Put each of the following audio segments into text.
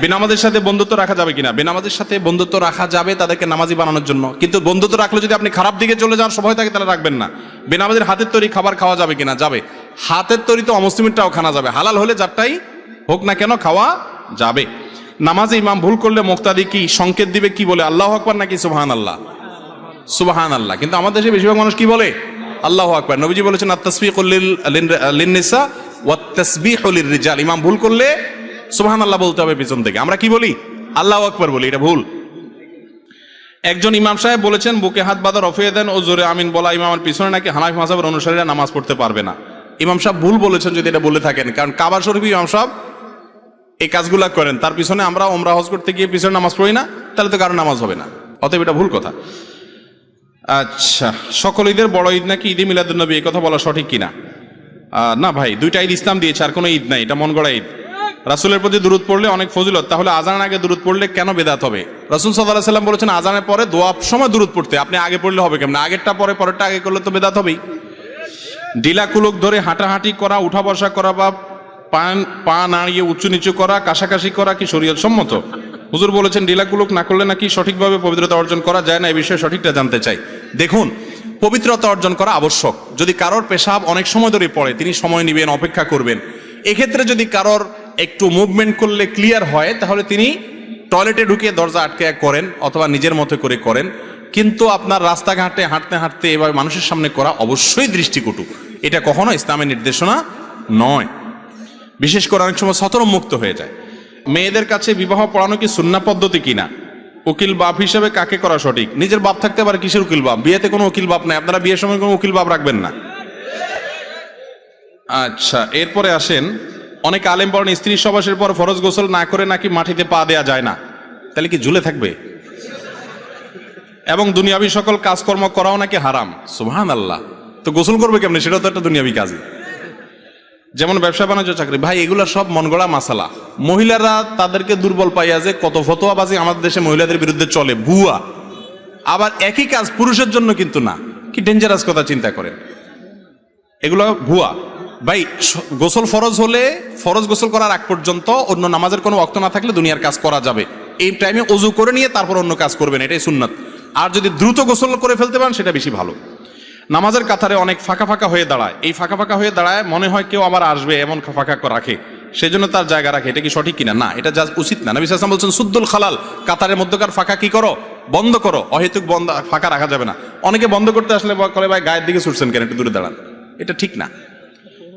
বেনামাজের সাথে বন্ধুত্ব রাখা যাবে কিনা? বেনামাজের সাথে বন্ধুত্ব রাখা যাবে তাদেরকে নামাজি বানানোর জন্য। কিন্তু বন্ধুত্ব রাখলে যদি আপনি খারাপ দিকে চলে যাওয়ার সময় থাকে তাহলে রাখবেন না। বেনামাজের হাতের তৈরি খাবার খাওয়া যাবে কিনা? যাবে। হাতের তৈরি তো অমুসলিমেরটাও খানা যাবে। হালাল হলে যারটাই হোক না কেন খাওয়া যাবে। নামাজে ইমাম ভুল করলে মোক্তাদি কি সংকেত দিবে, কি বলে? আল্লাহ আকবার নাকি সুবহান আল্লাহ সুবাহান আল্লাহ কিন্তু আমাদের দেশে বেশিরভাগ মানুষ কি বলে? আল্লাহ আকবার। নবীজি বলেছেন আত্তাসবিকুল্লিল লিন্নিসা ইমাম ভুল করলে সুবহান আল্লাহ বলতে হবে পিছন থেকে। আমরা কি বলি? আল্লাহ আকবর বলি, এটা ভুল। একজন ইমাম সাহেব বলেছেন, বুকে হাত বাঁধা রফিয়ে দেন ও জোরে আমিন বলা ইমামের পিছনে নাকি হানাফি মাসাবের অনুসারীরা নামাজ পড়তে পারবে না। ইমাম সাহেব ভুল বলেছেন যদি এটা বলে থাকেন, কারণ কাবা শরীফ ইমাম সাহেব এই কাজগুলা করেন। তার পিছনে আমরা ওমরা হজ করতে গিয়ে পিছনে নামাজ পড়ি না, তাহলে তো কারও নামাজ হবে না। অতএব এটা ভুল কথা। আচ্ছা সকল ঈদের বড় ঈদ নাকি ঈদে মিলাদুন্নবী এই কথা বলা সঠিক কিনা? না ভাই, দুইটা ঈদ ইসলাম দিয়েছে, আর কোনো ঈদ নাই, এটা মন গড়া ঈদ। রাসুলের প্রতি দূরত পড়লে অনেক ফজিলত, তাহলে আজানের আগে দূরত পড়লে কেন বেদাত হবে? রাসুল সাল্লাহ সাল্লাম বলেছেন আজানের পরে দোয়া সময় দূরত পড়তে, আপনি আগে পড়লে হবে কেমন? আগেরটা পরে, পরেরটা আগে করলে তো বেদাত হবেই। ডিলাকুলক ধরে হাঁটাহাঁটি করা উঠা বসা করা বা পান, পা নাড়িয়ে উঁচু নিচু করা, কাশাকাশি করা কি শরীয়ত সম্মত? হুজুর বলেছেন ডিলাকুলক না করলে নাকি সঠিকভাবে পবিত্রতা অর্জন করা যায় না এই বিষয়ে সঠিকটা জানতে চাই। দেখুন, পবিত্রতা অর্জন করা আবশ্যক। যদি কারোর পেশাব অনেক সময় ধরে পড়ে, তিনি সময় নেবেন, অপেক্ষা করবেন। এক্ষেত্রে যদি কারোর একটু মুভমেন্ট করলে ক্লিয়ার হয়, তাহলে তিনি টয়লেটে ঢুকিয়ে দরজা আটকে করেন অথবা নিজের মতো করে করেন। কিন্তু আপনার রাস্তাঘাটে হাঁটতে হাঁটতে এভাবে মানুষের সামনে করা অবশ্যই দৃষ্টিকটু। এটা কখনো ইসলামের নির্দেশনা নয়। বিশেষ করে অনেক সময় সতরম মুক্ত হয়ে যায়। মেয়েদের কাছে বিবাহ পড়ানো কি সুন্না পদ্ধতি কিনা? উকিল বাপ হিসেবে কাকে করা সঠিক? নিজের বাপ থাকতে পারে কিসের উকিল বাপ? বিয়েতে কোনো উকিল বাপ নাই। আপনারা বিয়ের সময় কোনো উকিল বাপ রাখবেন না। আচ্ছা এরপরে আসেন অনেক আলেম বলেন, স্ত্রী সবাসের পর ফরজ গোসল না করে নাকি মাটিতে পা দেয়া যায় না। তাহলে কি ঝুলে থাকবে? এবং দুনিয়াবি সকল কাজকর্ম করাও নাকি হারাম? সুহান আল্লাহ তো গোসল করবে কেমনি? সেটা তো একটা দুনিয়াবি কাজই। যেমন ব্যবসা, বাণিজ্য, চাকরি। ভাই, এগুলো সব মন গড়া মাসালা। মহিলারা তাদেরকে দুর্বল পাইয়া যে কত ফতোয়াবাজি আমাদের দেশে মহিলাদের বিরুদ্ধে চলে, ভুয়া। আবার একই কাজ পুরুষের জন্য কিন্তু না। কি ডেঞ্জারাস কথা চিন্তা করেন। এগুলো ভুয়া। ভাই গোসল ফরজ হলে ফরজ গোসল করার আগ পর্যন্ত অন্য নামাজের কোনো অক্ত না থাকলে দুনিয়ার কাজ করা যাবে। এই টাইমে অজু করে নিয়ে তারপর অন্য কাজ করবেন, এটাই সুন্নাত। আর যদি দ্রুত গোসল করে ফেলতে পারেন, সেটা বেশি ভালো। নামাজের কাতারে অনেক ফাঁকা ফাঁকা হয়ে দাঁড়ায়। এই ফাঁকা ফাঁকা হয়ে দাঁড়ায় মনে হয় কেউ আবার আসবে, এমন ফাঁকা রাখে। সেই জন্য তার জায়গা রাখে। এটা কি সঠিক কিনা? না, এটা যা উচিত না। নবী সাল্লাম বলছেন, সুদ্দুল খালাল কাতারের মধ্যকার ফাঁকা কি করো? বন্ধ করো। অহেতুক বন্ধ ফাঁকা রাখা যাবে না। অনেকে বন্ধ করতে আসলে করে ভাই, গায়ের দিকে ছুটছেন কেন? একটু দূরে দাঁড়ান। এটা ঠিক না।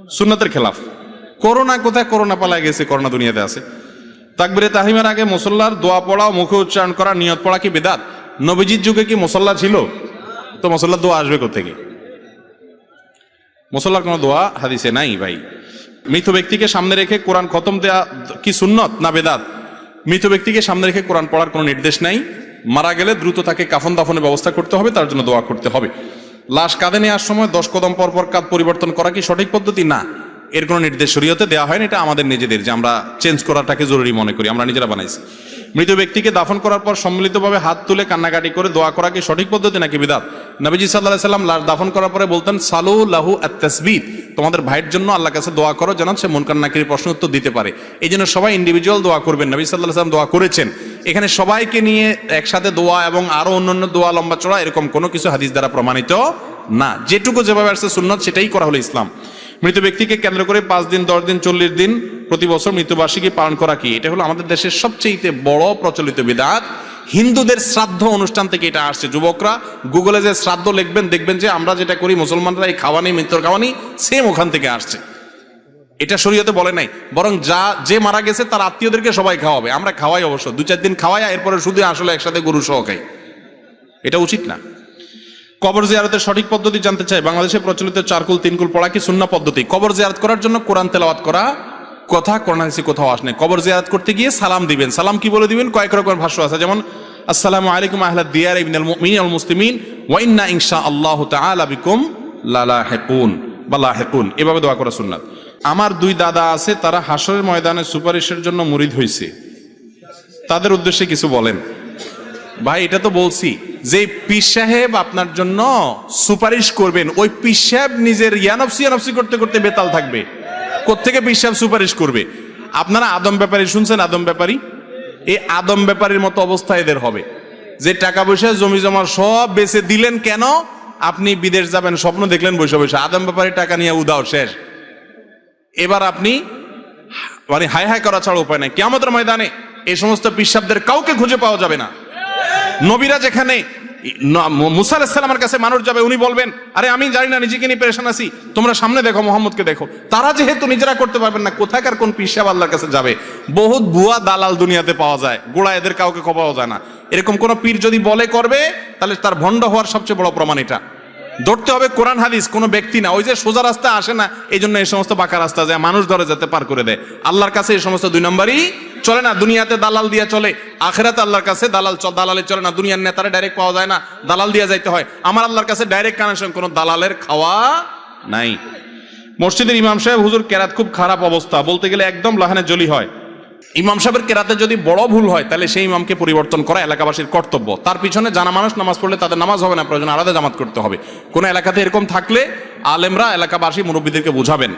সুন্নতের খেলাফ। করোনা কোথায়? করোনা পালায় গেছে, করোনা দুনিয়াতে আছে। তাকবিরে তাহিমের আগে মুসল্লার দোয়া পড়া মুখে উচ্চারণ করা, নিয়ত পড়া কি বেদাত? নবীজির যুগে কি মুসল্লা ছিল? তো মুসল্লার দোয়া আসবে কোথেকে মুসল্লার কোনো দোয়া হাদিসে নাই ভাই। মৃত ব্যক্তিকে সামনে রেখে কোরআন খতম দেয়া কি সুন্নত না বেদাত? মৃত ব্যক্তিকে সামনে রেখে কোরআন পড়ার কোনো নির্দেশ নাই। মারা গেলে দ্রুত তাকে কাফন দাফনের ব্যবস্থা করতে হবে, তার জন্য দোয়া করতে হবে। লাশ কাঁধে নেওয়ার সময় দশ কদম পর পর কাঁধ পরিবর্তন করা কি সঠিক পদ্ধতি? না। এর কোনো নির্দেশ শরীয়তে দেওয়া হয়নি, এটা আমাদের নিজেদের যে আমরা চেঞ্জ করাটাকে জরুরি মনে করি, আমরা নিজেরা বানাইছি। মৃত ব্যক্তিকে দাফন করার পর সম্মিলিতভাবে হাত তুলে কান্নাকাটি করে দোয়া করা কি সঠিক পদ্ধতি নাকি বিদাত নবীজি সাল্লাহ সাল্লাম লাশ দাফন করার পরে বলতেন, সালু লাহু আত্তাসবিদ তোমাদের ভাইয়ের জন্য আল্লাহ কাছে দোয়া করো যেন সে মন কান্নাকির প্রশ্ন উত্তর দিতে পারে। এই জন্য সবাই ইন্ডিভিজুয়াল দোয়া করবেন। নবী সাল্লাহ সাল্লাম দোয়া করেছেন। এখানে সবাইকে নিয়ে একসাথে দোয়া এবং আরও অন্যান্য দোয়া লম্বা চড়া এরকম কোনো কিছু হাদিস দ্বারা প্রমাণিত না। যেটুকু যেভাবে আসছে সুন্নত, সেটাই করা হলো ইসলাম। মৃত ব্যক্তিকে কেন্দ্র করে পাঁচ দিন, দশ দিন, চল্লিশ দিন প্রতি বছর মৃত্যুবার্ষিকী পালন করা কি? এটা হলো আমাদের দেশের সবচেয়ে বড় প্রচলিত বিধাত হিন্দুদের শ্রাদ্ধ অনুষ্ঠান থেকে এটা আসছে। যুবকরা গুগলে যে শ্রাদ্ধ লিখবেন, দেখবেন যে আমরা যেটা করি মুসলমানরা এই খাওয়ানি মৃত্যুর খাওয়ানি সেম ওখান থেকে আসছে। এটা শরীয়তে বলে নাই। বরং যা, যে মারা গেছে তার আত্মীয়দেরকে সবাই খাওয়াবে। আমরা খাওয়াই অবশ্য। দু চার দিন খাওয়াই, এরপরে শুধু আসলে একসাথে গরু সহ খাই। এটা উচিত না। কবর জিয়ারতের সঠিক পদ্ধতি জানতে চাই। বাংলাদেশে প্রচলিত চারকুল, তিনকুল পড়া কি শূন্য পদ্ধতি? কবর জিয়ারত করার জন্য কোরআন তেলাওয়াত করা কথা, কোরআন হাদিসে কোথাও আসনে কবর জিয়ারত করতে গিয়ে সালাম দিবেন। সালাম কি বলে দিবেন? কয়েক রকমের ভাষ্য আছে। যেমন, আসসালামু আলাইকুম আহলা দিয়ার ইবনাল মুমিনিন ওয়াল মুসলিমিন ওয়া ইন্না ইনশা আল্লাহু তাআলা বিকুম লালাহিকুন বা লাহিকুন। এভাবে দোয়া করা সুন্নাত। আমার দুই দাদা আছে, তারা হাসরের ময়দানে সুপারিশের জন্য মুরিদ হয়েছে তাদের উদ্দেশ্যে কিছু বলেন। ভাই, এটা তো বলছি, যে পীর সাহেব আপনার জন্য সুপারিশ করবেন, ওই পীর সাহেব নিজের ইয়ানফসি ইয়ানফসি করতে করতে বেতাল থাকবে। কোত্থেকে পীর সাহেব সুপারিশ করবে? আপনারা আদম ব্যাপারী, শুনছেন আদম ব্যাপারী? এই আদম ব্যাপারীর মতো অবস্থা এদের হবে। যে টাকা পয়সা, জমি জমা সব বেচে দিলেন কেন? আপনি বিদেশ যাবেন, স্বপ্ন দেখলেন বসে বসে। আদম ব্যাপারী টাকা নিয়ে উদাও শেষ। এবার আপনি মানে হাই হাই করা ছাড়া উপায় নাই। কেমতের ময়দানে এই সমস্ত পিসাবদের কাউকে খুঁজে পাওয়া যাবে না। নবীরা যেখানে ন- মু- মুসা আলাহিসাল্লামের কাছে মানুষ যাবে, উনি বলবেন, আরে আমি জানি না, নিজেকে নিয়ে পেরেশান আছি। তোমরা সামনে দেখো, মোহাম্মদকে দেখো। তারা যেহেতু নিজেরা করতে পারবেন না, কোথাকার কোন পিসাব আল্লাহর কাছে যাবে? বহুত ভুয়া দালাল দুনিয়াতে পাওয়া যায়। গোড়া এদের কাউকে পাওয়া যায় না। এরকম কোন পীর যদি বলে করবে, তাহলে তার ভণ্ড হওয়ার সবচেয়ে বড় প্রমাণ এটা। ধরতে হবে কোরআন হাদিস, কোনো ব্যক্তি না। ওই যে সোজা রাস্তা আসে না এই জন্য এই সমস্ত বাঁকা রাস্তা যায়, মানুষ ধরে যেতে পার করে দেয়। আল্লাহর কাছে এই সমস্ত দুই নম্বরই চলে না, দুনিয়াতে দালাল দিয়া চলে। আখেরাতে আল্লাহর কাছে দালাল দালালে চলে না, দুনিয়ার নেতারা ডাইরেক্ট পাওয়া যায় না, দালাল দিয়া যাইতে হয়। আমার আল্লাহর কাছে ডাইরেক্ট কানেকশন কোনো দালালের খাওয়া নাই। মসজিদের ইমাম সাহেব, হুজুর, কেরাত খুব খারাপ অবস্থা। বলতে গেলে একদম লাহানে জলি হয়। ইমাম সাহেবের কেরাতে যদি বড় ভুল হয়, তাহলে সেই ইমামকে পরিবর্তন করা এলাকাবাসীর কর্তব্য। তার পিছনে জানা মানুষ নামাজ পড়লে তাদের নামাজ হবে না, প্রয়োজন আলাদা জামাত করতে হবে। কোনো এলাকাতে এরকম থাকলে আলেমরা এলাকাবাসী মুরব্বীদেরকে বুঝাবেন।